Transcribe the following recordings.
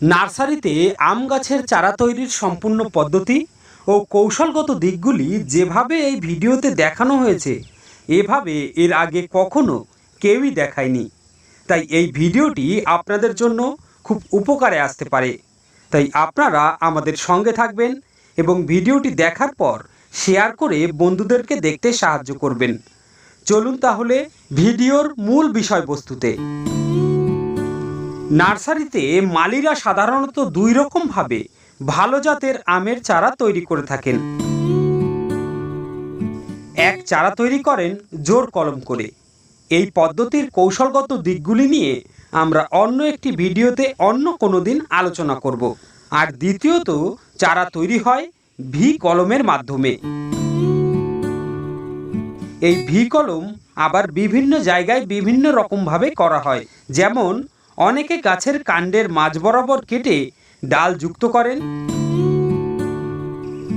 নার্সারিতে আম গাছের চারা তৈরির সম্পূর্ণ পদ্ধতি ও কৌশলগত দিকগুলি যেভাবে এই ভিডিওতে দেখানো হয়েছে, এভাবে এর আগে কখনো কেউই দেখায়নি। তাই এই ভিডিওটি আপনাদের জন্য খুব উপকারে আসতে পারে। তাই আপনারা আমাদের সঙ্গে থাকবেন এবং ভিডিওটি দেখার পর শেয়ার করে বন্ধুদেরকে দেখতে সাহায্য করবেন। চলুন তাহলে ভিডিওর মূল বিষয়বস্তুতে। নার্সারিতে মালিরা সাধারণত দুই রকমভাবে ভালো জাতের আমের চারা তৈরি করে থাকেন। এক চারা তৈরি করেন জোর কলম করে। এই পদ্ধতির কৌশলগত দিকগুলি নিয়ে আমরা অন্য একটি ভিডিওতে অন্য কোনো দিন আলোচনা করব। আর দ্বিতীয়ত, চারা তৈরি হয় ভি কলমের মাধ্যমে। এই ভি কলম আবার বিভিন্ন জায়গায় বিভিন্ন রকমভাবে করা হয়। যেমন অনেকে গাছের কাণ্ডের মাঝ বরাবর কেটে ডাল যুক্ত করেন।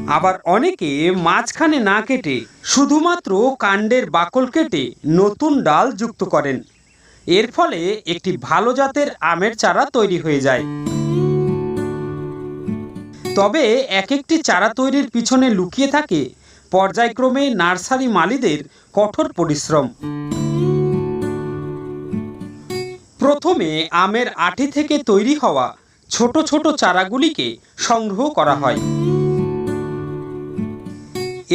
আবার অনেকে মাঝখানে না কেটে শুধুমাত্র কাণ্ডের বাকল কেটে নতুন ডাল যুক্ত করেন। এর ফলে একটি ভালো জাতের আমের চারা তৈরি হয়ে যায়। তবে এক একটি চারা তৈরির পিছনে লুকিয়ে থাকে পর্যায়ক্রমে নার্সারি মালিদের কঠোর পরিশ্রম। প্রথমে আমের আটি থেকে তৈরি হওয়া ছোট ছোট চারাগুলিকে সংগ্রহ করা হয়।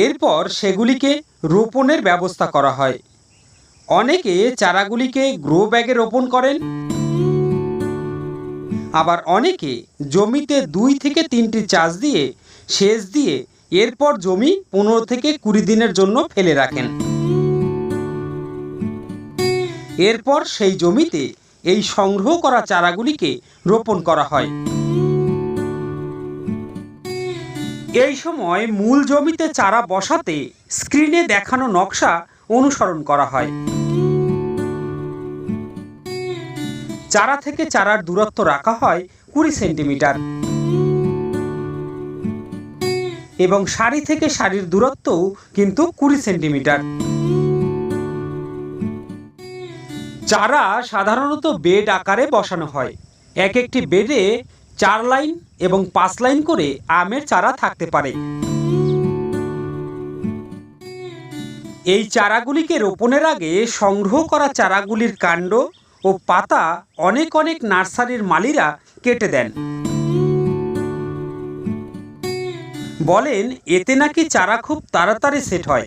এরপর সেগুলিকে রোপণের ব্যবস্থা করা হয়। অনেকে চারাগুলিকে গ্রো ব্যাগে রোপণ করেন। আবার অনেকে জমিতে দুই থেকে তিনটি চাষ দিয়ে, সেচ দিয়ে এরপর জমি পনেরো থেকে কুড়ি দিনের জন্য ফেলে রাখেন। এরপর সেই জমিতে এই সংগ্রহ করা চারাগুলিকে রোপণ করা হয়। এই সময় মূল জমিতে চারা বসাতে স্ক্রিনে দেখানো নকশা অনুসরণ করা হয়। চারা থেকে চারার দূরত্ব রাখা হয় কুড়ি সেন্টিমিটার। এবং সারি থেকে সারির দূরত্বও কিন্তু কুড়ি সেন্টিমিটার। চারা সাধারণত বেড আকারে বসানো হয়। এক একটি বেডে চার লাইন এবং পাঁচ লাইন করে আমের চারা থাকতে পারে। এই চারাগুলিকে রোপণের আগে সংগ্রহ করা চারাগুলির কাণ্ড ও পাতা অনেক অনেক নার্সারির মালিরা কেটে দেন। বলেন, এতে নাকি চারা খুব তাড়াতাড়ি সেট হয়।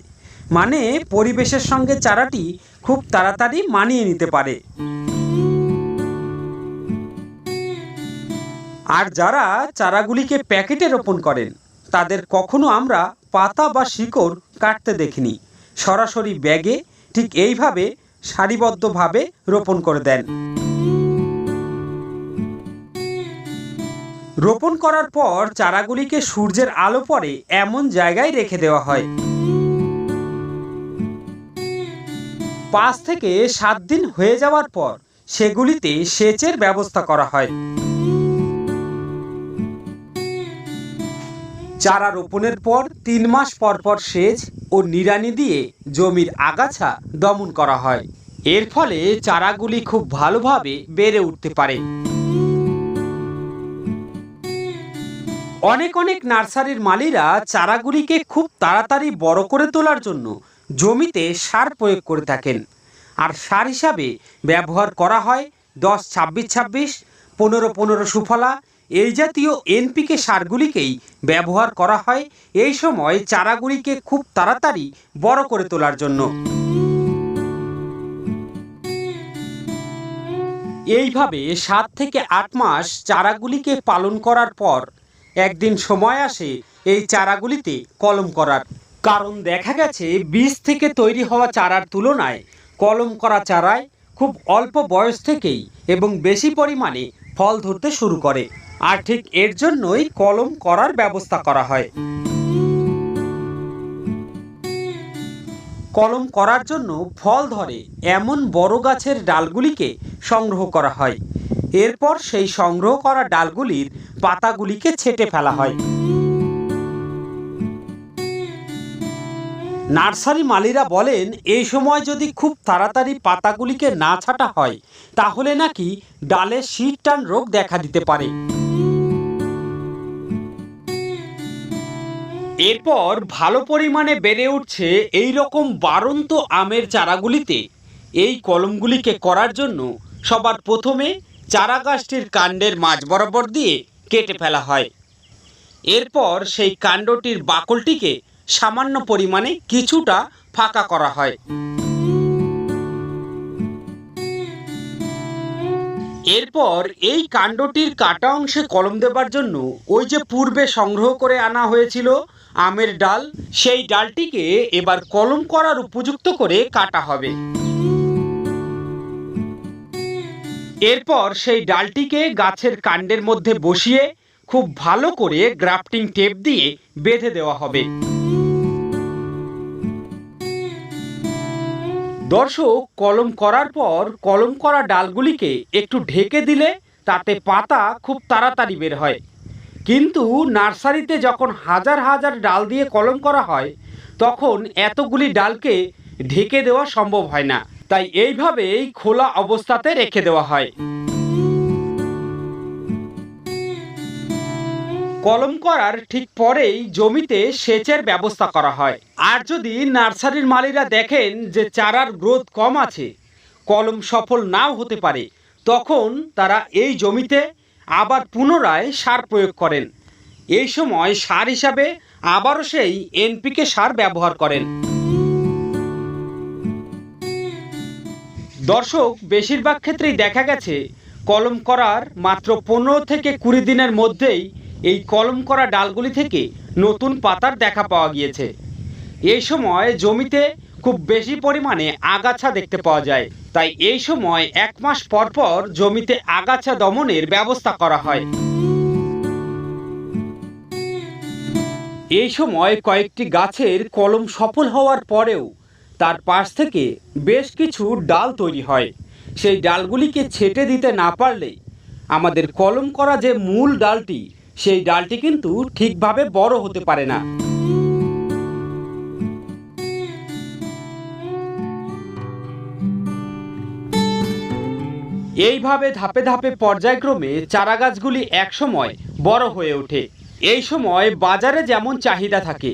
মানে পরিবেশের সঙ্গে চারাটি খুব তাড়াতাড়ি মানিয়ে নিতে পারে। আর যারা চারাগুলিকে প্যাকেটে রোপণ করেন, তাদের কখনো আমরা পাতা বা শিকড় কাটতে দেখিনি। সরাসরি ব্যাগে ঠিক এইভাবে সারিবদ্ধভাবে রোপণ করে দেন। রোপণ করার পর চারাগুলিকে সূর্যের আলো পরে এমন জায়গায় রেখে দেওয়া হয়। পাঁচ থেকে সাত দিন হয়ে যাওয়ার পর সেগুলিতে সেচের ব্যবস্থা করা হয়। চারা রোপণের পর তিন মাস পর পর সেচ ও নিড়ানি দিয়ে জমির আগাছা দমন করা হয়। এর ফলে চারাগুলি খুব ভালোভাবে বেড়ে উঠতে পারে। অনেক অনেক নার্সারির মালিরা চারাগুলিকে খুব তাড়াতাড়ি বড় করে তোলার জন্য জমিতে সার প্রয়োগ করে থাকেন। আর সার হিসাবে ব্যবহার করা হয় দশ ছাব্বিশ ছাব্বিশ, পনেরো পনেরো সুফলা। এই জাতীয় এনপিকে সারগুলিকেই ব্যবহার করা হয়। এই সময় চারাগুলিকে খুব তাড়াতাড়ি বড় করে তোলার জন্য। এইভাবে সাত থেকে আট মাস চারাগুলিকে পালন করার পর একদিন সময় আসে এই চারাগুলিতে কলম করার। কারণ দেখা গেছে, বীজ থেকে তৈরি হওয়া চারার তুলনায় কলম করা চারায় খুব অল্প বয়স থেকেই এবং বেশি পরিমাণে ফল ধরতে শুরু করে। আর ঠিক এর জন্যই কলম করার ব্যবস্থা করা হয়। কলম করার জন্য ফল ধরে এমন বড় গাছের ডালগুলিকে সংগ্রহ করা হয়। এরপর সেই সংগ্রহ করা ডালগুলির পাতাগুলিকে ছেটে ফেলা হয়। নার্সারি মালিরা বলেন, এই সময় যদি খুব তাড়াতাড়ি পাতাগুলিকে না ছাটা হয়, তাহলে নাকি ডালে শীত টান রোগ দেখা দিতে পারে। এরপর ভালো পরিমাণে বেড়ে উঠছে এই রকম বারন্ত আমের চারাগুলিতে। এই কলমগুলিকে করার জন্য সবার প্রথমে চারা গাছটির কাণ্ডের মাঝ বরাবর দিয়ে কেটে ফেলা হয়। এরপর সেই কাণ্ডটির বাকলটিকে সামান্য পরিমাণে কিছুটা ফাঁকা করা হয়। এরপর এই কাণ্ডটির কাটা অংশে কলম দেবার জন্য ওই যে পূর্বে সংগ্রহ করে আনা হয়েছিল আমের ডাল, সেই ডালটিকে এবার কলম করার উপযুক্ত করে কাটা হবে। এরপর সেই ডালটিকে গাছের কাণ্ডের মধ্যে বসিয়ে খুব ভালো করে গ্রাফটিং টেপ দিয়ে বেঁধে দেওয়া হবে। দর্শক কলম করার পর কলম করা ডালগুলিকে একটু ঢেকে দিলে তাতে পাতা খুব তাড়াতাড়ি বের হয়। কিন্তু নার্সারিতে যখন হাজার হাজার ডাল দিয়ে কলম করা হয়, তখন এতগুলি ডালকে ঢেকে দেওয়া সম্ভব হয় না। তাই এইভাবেই খোলা অবস্থাতে রেখে দেওয়া হয়। কলম করার ঠিক পরেই জমিতে সেচের ব্যবস্থা করা হয়। আর যদি নার্সারির মালিরা দেখেন যে চারার গ্রোথ কম আছে, কলম সফল নাও হতে পারে, তখন তারা এই জমিতে আবার পুনরায় সার প্রয়োগ করেন। এই সময় সার হিসাবে আবারও সেই এনপিকে সার ব্যবহার করেন। দর্শক, বেশিরভাগ ক্ষেত্রেই দেখা গেছে, কলম করার মাত্র পনেরো থেকে কুড়ি দিনের মধ্যেই এই কলম করা ডালগুলি থেকে নতুন পাতার দেখা পাওয়া গিয়েছে। এই সময় জমিতে খুব বেশি পরিমাণে আগাছা দেখতে পাওয়া যায়। তাই এই সময় এক মাস পর পর জমিতে আগাছা দমনের ব্যবস্থা করা হয়। এই সময় কয়েকটি গাছের কলম সফল হওয়ার পরেও তার পাশ থেকে বেশ কিছু ডাল তৈরি হয়। সেই ডালগুলিকে ছেটে দিতে না পারলে আমাদের কলম করা যে মূল ডালটি সেই ডালটি কিন্তু ঠিকভাবে বড় হতে পারে না। এইভাবে ধাপে ধাপে পর্যায়ক্রমে চারা গাছগুলি একসময় বড় হয়ে ওঠে। এই সময় বাজারে যেমন চাহিদা থাকে,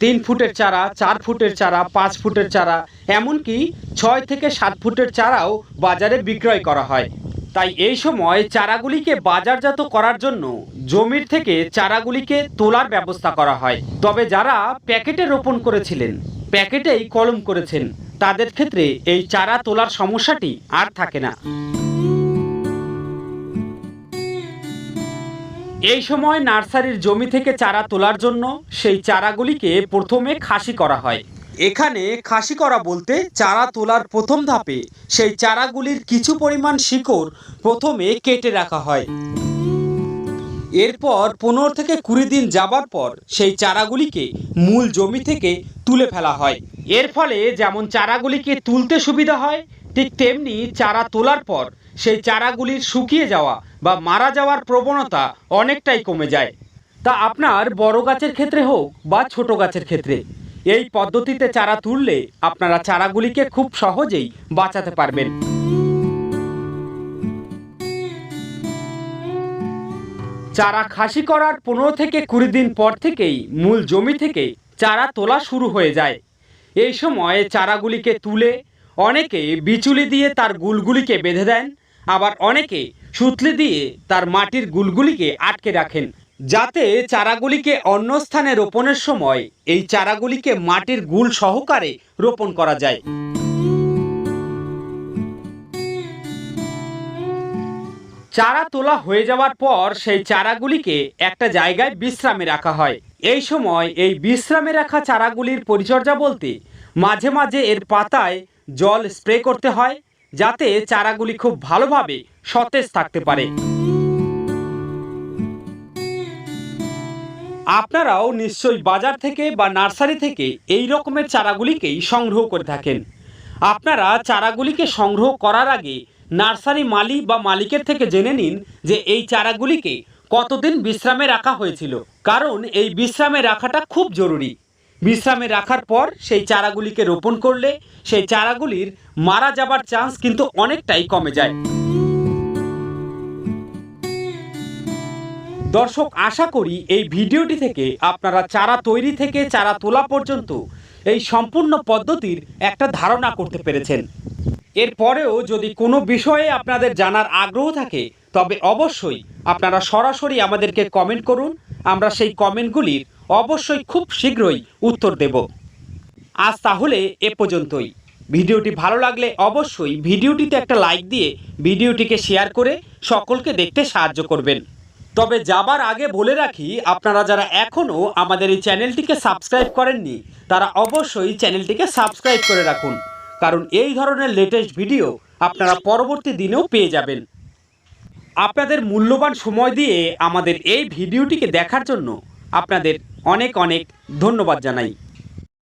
তিন ফুটের চারা, চার ফুটের চারা, পাঁচ ফুটের চারা, এমনকি ছয় থেকে সাত ফুটের চারাও বাজারে বিক্রয় করা হয়। তাই এই সময় চারাগুলিকে বাজারজাত করার জন্য জমির থেকে চারাগুলিকে তোলার ব্যবস্থা করা হয়। তবে যারা প্যাকেটে রোপণ করেছিলেন, প্যাকেটেই কলম করেছেন, তাদের ক্ষেত্রে এই চারা তোলার সমস্যাটি আর থাকে না। এই সময় নার্সারির জমি থেকে চারা তোলার জন্য সেই চারাগুলিকে প্রথমে খাসি করা হয়। এখানে খাসি করা বলতে চারা তোলার প্রথম ধাপে সেই চারাগুলির কিছু পরিমাণ শিকড় প্রথমে কেটে রাখা হয়। এরপর পনেরো থেকে কুড়ি দিন যাবার পর সেই চারাগুলিকে মূল জমি থেকে তুলে ফেলা হয়। এর ফলে যেমন চারাগুলিকে তুলতে সুবিধা হয়, ঠিক তেমনি চারা তোলার পর সেই চারাগুলির শুকিয়ে যাওয়া বা মারা যাওয়ার প্রবণতা অনেকটাই কমে যায়। তা আপনার বড় গাছের ক্ষেত্রে হোক বা ছোট গাছের ক্ষেত্রে এই পদ্ধতিতে চারা তুললে আপনারা চারাগুলিকে খুব সহজেই বাঁচাতে পারবেন। চারা খাসি করার পনেরো থেকে কুড়ি দিন পর থেকেই মূল জমি থেকে চারা তোলা শুরু হয়ে যায়। এই সময় চারাগুলিকে তুলে অনেকে বিচুলি দিয়ে তার গুলগুলিকে বেঁধে দেন, আবার অনেকে সুতলি দিয়ে তার মাটির গুলগুলিকে আটকে রাখেন। যাতে চারাগুলিকে অন্য স্থানে রোপণের সময় এই চারাগুলিকে মাটির গুল সহকারে রোপণ করা যায়। চারা তোলা হয়ে যাওয়ার পর সেই চারাগুলিকে একটা জায়গায় বিশ্রামে রাখা হয়। এই সময় এই বিশ্রামে রাখা চারাগুলির পরিচর্যা বলতে মাঝে মাঝে এর পাতায় জল স্প্রে করতে হয়, যাতে চারাগুলি খুব ভালোভাবে সতেজ থাকতে পারে। আপনারাও নিশ্চয়ই বাজার থেকে বা নার্সারি থেকে এই রকমের চারাগুলিকেই সংগ্রহ করে থাকেন। আপনারা চারাগুলিকে সংগ্রহ করার আগে নার্সারি মালি বা মালিকের থেকে জেনে নিন যে এই চারাগুলিকে কতদিন বিশ্রামে রাখা হয়েছিল, কারণ এই বিশ্রামে রাখাটা খুব জরুরি। বিশ্রামে রাখার পর সেই চারাগুলিকে রোপণ করলে সেই চারাগুলির মারা যাবার চান্স কিন্তু অনেকটাই কমে যায়। দর্শক, আশা করি এই ভিডিওটি থেকে আপনারা চারা তৈরি থেকে চারা তোলা পর্যন্ত এই সম্পূর্ণ পদ্ধতির একটা ধারণা করতে পেরেছেন। এরপরেও যদি কোনো বিষয়ে আপনাদের জানার আগ্রহ থাকে, তবে অবশ্যই আপনারা সরাসরি আমাদেরকে কমেন্ট করুন। আমরা সেই কমেন্টগুলির অবশ্যই খুব শীঘ্রই উত্তর দেব। আজ তাহলে এ পর্যন্তই। ভিডিওটি ভালো লাগলে অবশ্যই ভিডিওটিতে একটা লাইক দিয়ে ভিডিওটিকে শেয়ার করে সকলকে দেখতে সাহায্য করবেন। তবে যাবার আগে বলে রাখি, আপনারা যারা এখনও আমাদের এই চ্যানেলটিকে সাবস্ক্রাইব করেননি, তারা অবশ্যই চ্যানেলটিকে সাবস্ক্রাইব করে রাখুন। কারণ এই ধরনের লেটেস্ট ভিডিও আপনারা পরবর্তী দিনেও পেয়ে যাবেন। আপনাদের মূল্যবান সময় দিয়ে আমাদের এই ভিডিওটিকে দেখার জন্য আপনাদের অনেক অনেক ধন্যবাদ জানাই।